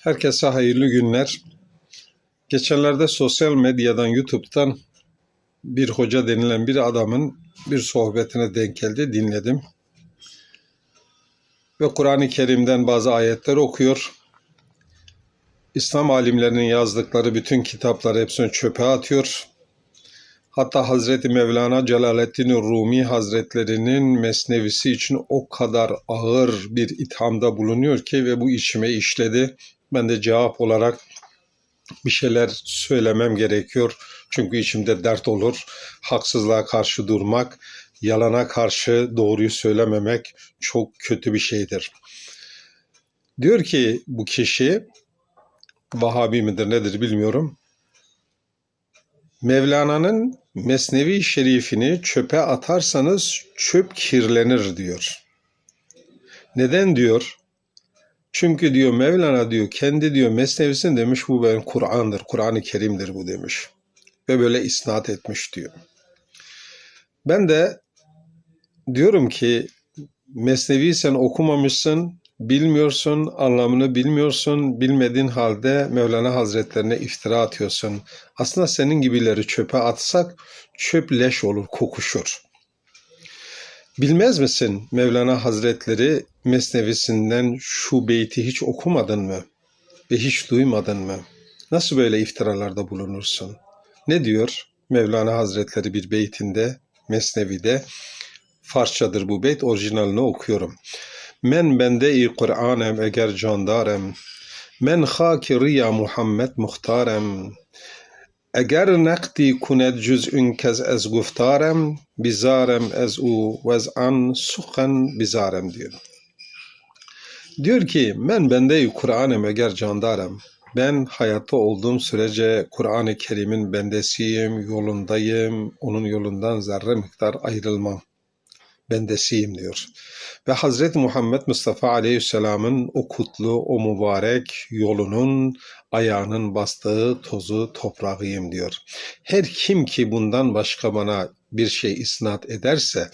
Herkese hayırlı günler. Geçenlerde sosyal medyadan, YouTube'dan bir hoca denilen bir adamın bir sohbetine denk geldi, dinledim. Ve Kur'an-ı Kerim'den bazı ayetler okuyor. İslam alimlerinin yazdıkları bütün kitapları hepsini çöpe atıyor. Hatta Hazreti Mevlana Celaleddin Rumi Hazretlerinin mesnevisi için o kadar ağır bir ithamda bulunuyor ki ve bu içime işledi. Ben de cevap olarak bir şeyler söylemem gerekiyor. Çünkü içimde dert olur. Haksızlığa karşı durmak, yalana karşı doğruyu söylememek çok kötü bir şeydir. Diyor ki bu kişi Vahabi midir nedir bilmiyorum. Mevlana'nın Mesnevi Şerifini çöpe atarsanız çöp kirlenir diyor. Neden diyor? Çünkü diyor Mevlana diyor kendi diyor Mesnevisini demiş bu benim Kur'an'dır, Kur'an-ı Kerim'dir bu demiş. Ve böyle isnat etmiş diyor. Ben de diyorum ki Mesnevi sen okumamışsın, bilmiyorsun, anlamını bilmiyorsun, bilmediğin halde Mevlana Hazretlerine iftira atıyorsun. Aslında senin gibileri çöpe atsak çöp leş olur, kokuşur. Bilmez misin Mevlana Hazretleri Mesnevisinden şu beyti hiç okumadın mı? Ve hiç duymadın mı? Nasıl böyle iftiralarda bulunursun? Ne diyor Mevlana Hazretleri bir beytinde, Mesnevi'de? Farsçadır bu beyt, orijinalini okuyorum. Men bende i Kur'anem eğer candarem, men haki riya Muhammed muhtarem, eğer nekti kunet cüz'ün kez ez guftarem, bizarem ez u vez'an sukan bizarem diyor. Diyor ki men bende i Kur'anem eğer candarem, ben hayatta olduğum sürece Kur'an-ı Kerim'in bendesiyim, yolundayım, onun yolundan zerre miktar ayrılmam bendesiyim diyor. Ve Hazreti Muhammed Mustafa Aleyhisselam'ın o kutlu, o mübarek yolunun ayağının bastığı tozu toprağıyım diyor. Her kim ki bundan başka bana bir şey isnat ederse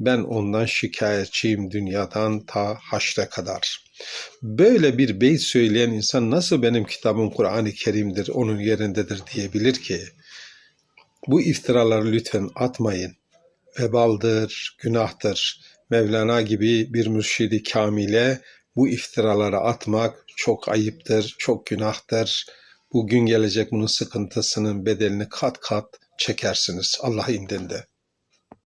ben ondan şikayetçiyim dünyadan ta haşre kadar. Böyle bir beyt söyleyen insan nasıl benim kitabım Kur'an-ı Kerim'dir, onun yerindedir diyebilir ki? Bu iftiraları lütfen atmayın vebaldır, günahtır. Mevlana gibi bir mürşidi kamile bu iftiraları atmak çok ayıptır, çok günahtır. Bugün gelecek bunun sıkıntısının bedelini kat kat çekersiniz Allah indinde.